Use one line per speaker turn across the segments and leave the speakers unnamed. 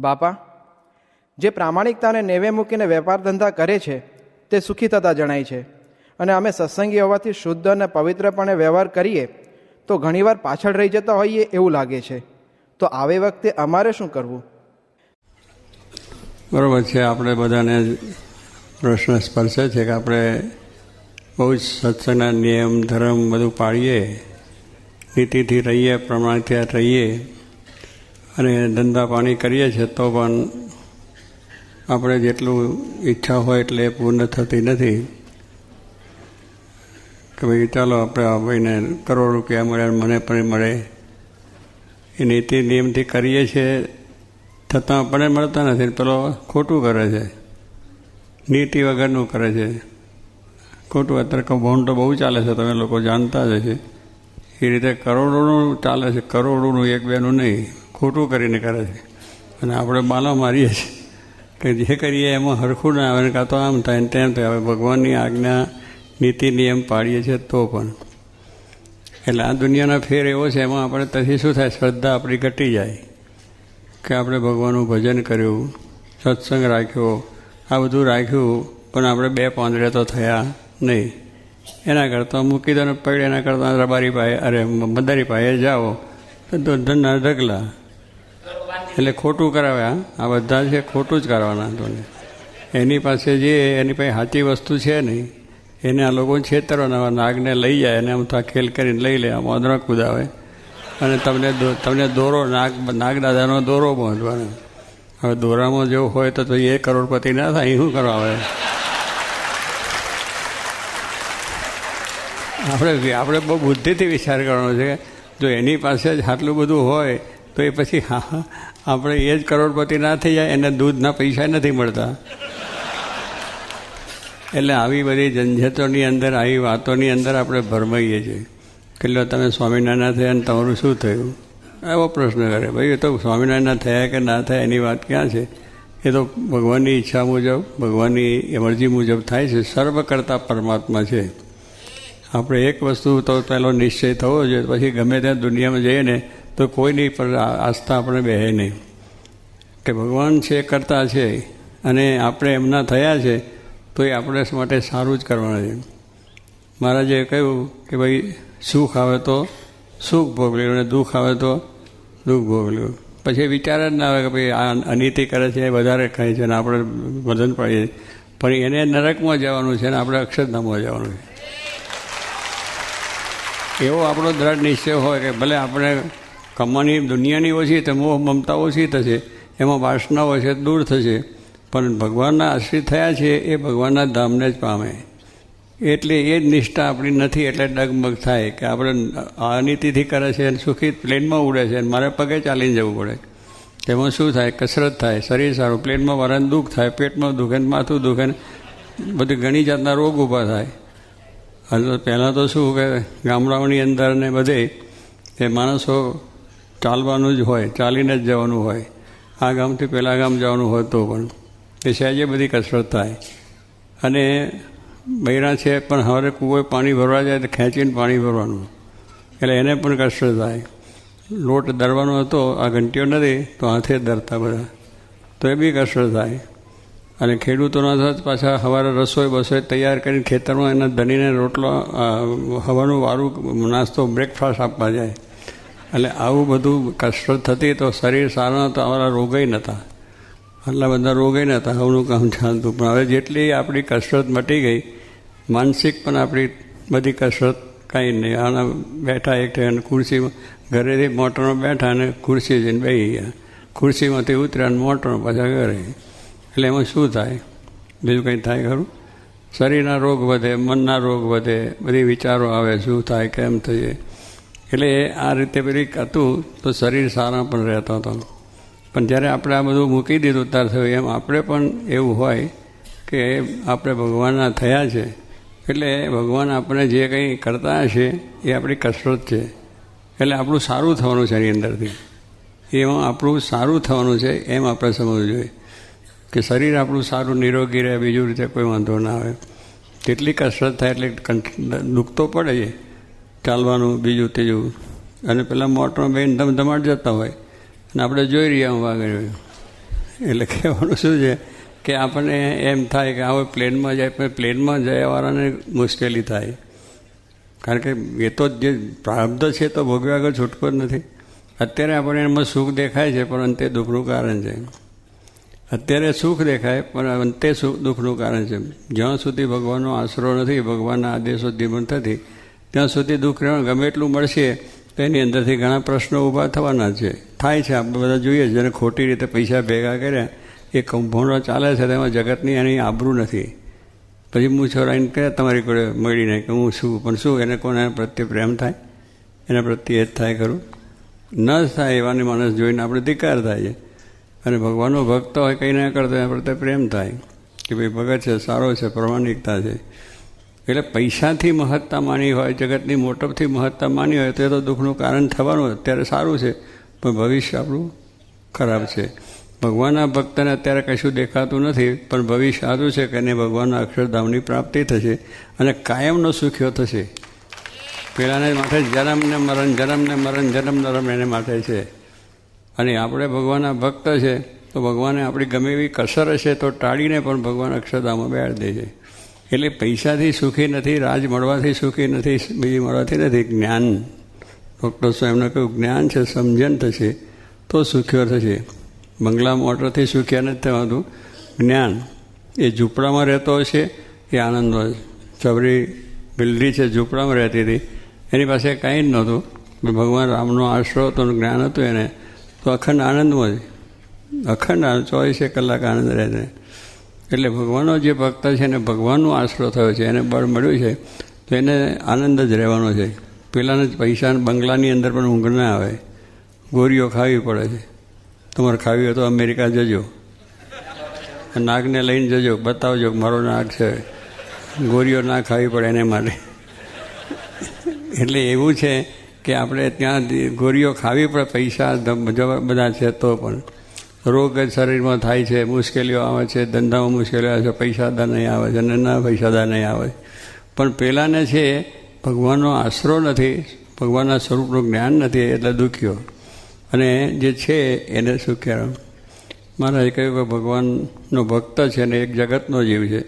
બાપા, જે પ્રામાણિકતાને નેવે મૂકીને વેપાર ધંધા કરે છે, તે સુખી થતા જણાય છે. અને અમે સત્સંગી હોવાથી શુદ્ધ અને પવિત્રપણે વ્યવહાર કરીએ, તો ઘણીવાર પાછળ રહી જતા હોઈએ એવું લાગે છે. તો આવે વખતે અમારે શું કરવું?
બરાબર છે, આપણે બધાને પ્રશ્ન સ્પર્શે છે કે આપણે બહુ જ સત્સંગના નિયમ, ધર્મ બધું પાળીએ, નીતિથી રહીએ, પ્રમાણથી રહીએ. અને ધંધા પાણી કરીએ છીએ તો પણ આપણે જેટલું ઈચ્છા હોય એટલે પૂર્ણ થતી નથી. કે ભાઈ ચાલો આપણે આ ભાઈને કરોડ રૂપિયા મળે મને પણ મળે. એ નીતિ નિયમથી કરીએ છીએ છતાં આપણને મળતા નથી પેલો ખોટું કરે છે. નીતિ વગરનું કરે છે. ખોટું અત્યારે કૌભાંડ તો બહુ ચાલે છે, તમે લોકો જાણતા જ હશે. એ રીતે કરોડોનું ચાલે છે, કરોડોનું એક બેનું નહીં. ખોટું કરીને કરે છે. અને આપણે બાલા મારીએ છીએ. કે જે કરીએ એમાં હરખું ના આવે ને કાં તો આમ થાય ને તેમ થાય. હવે ભગવાનની આજ્ઞા, નીતિ, નિયમ પાડીએ છીએ તો પણ. એટલે આ દુનિયાના ફેર એવો છે, એમાં આપણે પછી શું થાય? શ્રદ્ધા આપણી ઘટી જાય. કે આપણે ભગવાનનું ભજન કર્યું, સત્સંગ રાખ્યો, આ બધું રાખ્યું, પણ આપણે બે પાંદડે તો થયા નહીં. એના કરતાં મૂકી દો ને પડ એના કરતાં રબારી પાસે, અરે મદારી પાસે જાઓ. તો ધનના ઢગલા. એટલે ખોટું કરાવ્યા આ બધા છે, ખોટું જ કરવાના તોને એની પાસે જે, એની પાસે સાચી વસ્તુ છે નહીં, એને આ લોકો છેતરવાના નાગને લઈ જાય અને આમ તો ખેલ કરીને લઈ લે, આમ અદરા કુદાવે. અને તમને તમને દોરો, નાગ, નાગદાદાનો દોરો પહોંચવાનો હવે દોરામાં જેવું હોય તો એ કરોડપતિ ના થાય શું કરવા? આવે આપણે આપણે બહુ બુદ્ધિથી વિચાર કરવાનો છે જો એની પાસે જ આટલું બધું હોય તો એ પછી, હા આપણે એ જ કરોડપતિ ના થઈ જાય, એને દૂધના પૈસા નથી મળતા. એટલે આવી બધી ઝંઝટોની અંદર, આવી વાતોની અંદર આપણે ભરમાઈએ છીએ. કેટલો તમે સ્વામિનારાયણ થયા અને તમારું શું થયું? એવો પ્રશ્ન કરે, ભાઈ, એ તો સ્વામિનારાયણ થયા કે ના થયા, એની વાત ક્યાં છે? એ તો ભગવાનની ઈચ્છા મુજબ, ભગવાનની મરજી મુજબ થાય છે, સર્વ કરતા પરમાત્મા છે. આપણે એક વસ્તુ તો પહેલો નિશ્ચય થવો જોઈએ, પછી ગમે ત્યાં દુનિયામાં જઈએ ને તો કોઈની પર આસ્થા આપણે બેહે નહીં. કે ભગવાન છે, કરતા છે, અને આપણે એમના થયા છે, તો એ આપણે માટે સારું જ કરવાનું છે. મહારાજે કહ્યું કે ભાઈ, સુખ આવે તો સુખ ભોગ લેવું અને દુઃખ આવે તો દુઃખ ભોગ લેવું પછી વિચાર જ ના આવે કે ભાઈ, આ અનીતિ કરે છે વધારે ખાય છે, અને આપણે વજન પડીએ. પણ એને નરકમાં જવાનું છે, અને આપણે અક્ષરધામમાં જવાનું છે. એવો આપણો દ્રઢ નિશ્ચય હોય કે ભલે આપણે કમાની દુનિયાની ઓછી તો મોહ મમતા ઓછી થશે, એમાં વાસનાઓ છે, દૂર થશે. પણ ભગવાનના આશ્રિત થયા છે, એ ભગવાનના ધામને જ પામે. એટલે એ જ નિષ્ઠા આપણી નથી, એટલે ડગમગ થાય કે આપણે અનિતિથી કરે છે અને સુખી પ્લેનમાં ઉડે છે અને મારે પગે ચાલીને જવું પડે. તેમાં શું થાય? કસરત થાય, શરીર સારું, પ્લેનમાં વારાને દુઃખ થાય, પેટમાં દુખે માથું દુખે બધી ઘણી જાતના રોગ ઊભા થાય. અને પહેલાં તો શું કે ગામડાઓની અંદર ને બધે એ માણસો ચાલવાનું જ હોય, ચાલીને જ જવાનું હોય. આ ગામથી પેલા ગામ જવાનું હોય તો પણ. એ સહેજે બધી કસરત થાય. અને બૈરા છે પણ હવે કૂવે પાણી ભરવા જાય તો ખેંચીને પાણી ભરવાનું. એટલે એને પણ કસરત થાય. લોટ દરવાનો હતો, આ ઘંટીઓ નથી, તો હાથે જ દરતા બધા. તો એ બી કસરત થાય. અને ખેડૂતોના સાથે પાછા સવારે રસોઈ બસોઈ તૈયાર કરીને ખેતરમાં એના ધનીને રોટલો હવાનું વારું નાસ્તો બ્રેકફાસ્ટ આપવા જાય. એટલે આવું બધું કસરત થતી તો શરીર સારા તો અમારા રોગય નહોતા આટલા બધા રોગય નહોતા હવનું કામ ચાલતું. પણ હવે જેટલી આપણી કસરત મટી ગઈ, માનસિક પણ આપણી બધી કસરત કાંઈ નહીં. આના બેઠા એક અને ખુરશીમાં, ઘરેથી મોટરમાં બેઠા અને ખુરશી જઈને બેસી ગયા. ખુરશીમાંથી ઉતર્યા અને મોટરમાં પાછા ઘરે. એટલે એમાં શું થાય? બીજું કંઈ થાય ખરું? શરીરના રોગ વધે, મનના રોગ વધે, બધી વિચારો આવે, શું થાય, કેમ થઈએ? એટલે આ રીતે પેલી હતું, તો શરીર સારા પણ રહેતા હતા. પણ જ્યારે આપણે આ બધું મૂકી દીધું, ત્યાર થયું એમ, આપણે પણ એવું હોય કે આપણે ભગવાનના થયા છે. એટલે ભગવાન આપણે જે કંઈ કરતા હશે એ આપણી કસરત છે. એટલે આપણું સારું થવાનું છે એની અંદરથી. એમાં આપણું સારું થવાનું છે એમ આપણે સમજવું જોઈએ. કે શરીર આપણું સારું, નિરોગી રહે, બીજું રીતે કોઈ વાંધો ના આવે. જેટલી કસરત થાય, એટલે દુઃખ તો પડે છે ચાલવાનું બીજું, ત્રીજું. અને પેલા મોટરમાં બેન ધમધમાટ જતા હોય. અને આપણે જોઈ રહ્યા હું આગળ. એટલે કહેવાનું શું છે કે આપણને એમ થાય કે હવે પ્લેનમાં જાય, પણ પ્લેનમાં જયાવાળાને મુશ્કેલી થાય. કારણ કે એ તો જે પ્રારબ્ધ છે તો ભોગવ્યા આગળ છૂટકો જ નથી. અત્યારે આપણને એમાં સુખ દેખાય છે, પણ અંતે દુઃખનું કારણ છે. અત્યારે સુખ દેખાય, પણ અંતે સુખ દુઃખનું કારણ છે. જ્યાં સુધી ભગવાનનો આશરો નથી, ભગવાનના આદેશો ધીમણ થતી ત્યાં સુધી દુઃખ રહેવાનું, ગમે એટલું મળશે તો એની અંદરથી ઘણા પ્રશ્નો ઊભા થવાના છે. થાય છે, આપણે બધા જોઈએ જેને ખોટી રીતે પૈસા ભેગા કર્યા, એ કમ્પાઉન્ડો ચાલે છે, તેમાં જગતની એની આબરૂ નથી. પછી હું છોરાઈને કહે, તમારી કોડે મળીને કે હું શું પણ શું એને કોને પ્રત્યે પ્રેમ થાય? એના પ્રત્યે એ જ થાય ખરું. ન જ થાય એવાની માણસ જોઈને આપણે ધિકાર થાય છે. અને ભગવાનનો ભક્ત હોય, કંઈ ના કરતો, એના પ્રત્યે પ્રેમ થાય. કે ભાઈ ભગત છે, સારો છે, પ્રમાણિકતા છે. એટલે પૈસાથી મહત્તા માની હોય, જગતની મોટપથી મહત્તા માની હોય, તો એ તો દુઃખનું કારણ થવાનું અત્યારે સારું છે. પણ ભવિષ્ય આપણું ખરાબ છે. ભગવાનના ભક્તને અત્યારે કશું દેખાતું નથી, પણ ભવિષ્ય સારું છે કે એને ભગવાનના અક્ષરધામની પ્રાપ્તિ થશે અને કાયમનો સુખ્યો થશે. પેલાને માથે જન્મ ને મરણ, જન્મ ને મરણ, જન્મ નરમ એને માટે છે. અને આપણે ભગવાનના ભક્ત છે, તો ભગવાને આપણી ગમે એવી કસર હશે તો ટાળીને પણ ભગવાન અક્ષરધામમાં બેહાડી દે છે. એટલે પૈસાથી સુખી નથી, રાજ મળવાથી સુખી નથી, બીજી મળવાથી નથી. જ્ઞાન. ડૉક્ટર સાહેબને કહ્યું, જ્ઞાન છે, સમજણ થશે તો સુખ્યો થશે. બંગલા મોટરથી સુખ્યા નથી થવાતું. જ્ઞાન. એ ઝૂંપડામાં રહેતો હશે એ આનંદ સબરી બિલ્ડી છે, ઝૂંપડામાં રહેતી હતી. એની પાસે કાંઈ જ નહોતું. ભગવાન રામનો આશરો હતો જ્ઞાન હતું એને. તો અખંડ આનંદમાં જ. અખંડ આનંદ ચોવીસે કલાક આનંદ રહે છે. એટલે ભગવાનનો જે ભક્ત છે એને ભગવાનનો આશરો થયો છે, એને બળ મળ્યું છે, તો એને આનંદ જ રહેવાનો છે. પહેલાંને જ પૈસા બંગલાની અંદર પણ ઊંઘ ના આવે. ગોરીઓ ખાવી પડે છે. તમારે ખાવી હોય તો અમેરિકા જજો. નાગને લઈને જજો. બતાવજો મારો નાગ છે. ગોરીઓ ના ખાવી પડે એને માટે. એટલે એવું છે કે આપણે ત્યાં ગોરીઓ ખાવી પડે, પૈસા બધા છે તો પણ. રોગ જ શરીરમાં થાય છે, મુશ્કેલીઓ આવે છે, ધંધામાં મુશ્કેલીઓ આવે છે, પૈસાદાર નહીં આવે છે અને ના પૈસાદાર નહીં આવે. પણ પહેલાંને છે, ભગવાનનો આશરો નથી, ભગવાનના સ્વરૂપનું જ્ઞાન નથી, એટલે દુખ્યો. અને જે છે, એને સુખ્યા મહારાજે કહ્યું કે ભગવાનનો ભક્ત છે ને એક જગતનો જીવ છે.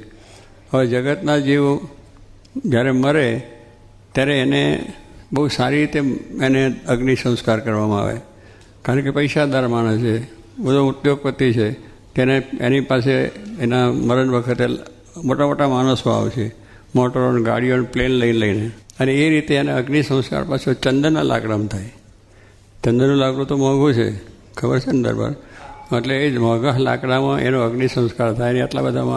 હવે જગતના જીવ જ્યારે મરે, ત્યારે એને બહુ સારી રીતે એને અગ્નિ સંસ્કાર કરવામાં આવે. કારણ કે પૈસાદાર માણસ છે. બધો ઉદ્યોગપતિ છે. તેને એની પાસે એના મરણ વખતે મોટા મોટા માણસો આવશે. મોટરો ગાડીઓ પ્લેન લઈને લઈને. અને એ રીતે એને અગ્નિ સંસ્કાર પાછો ચંદનના લાકડામાં થાય. ચંદનનું લાકડું તો મોંઘું છે. ખબર છે ને દરબાર? એટલે એ જ મોંઘા લાકડામાં એનો અગ્નિ સંસ્કાર થાય ને આટલા બધામાં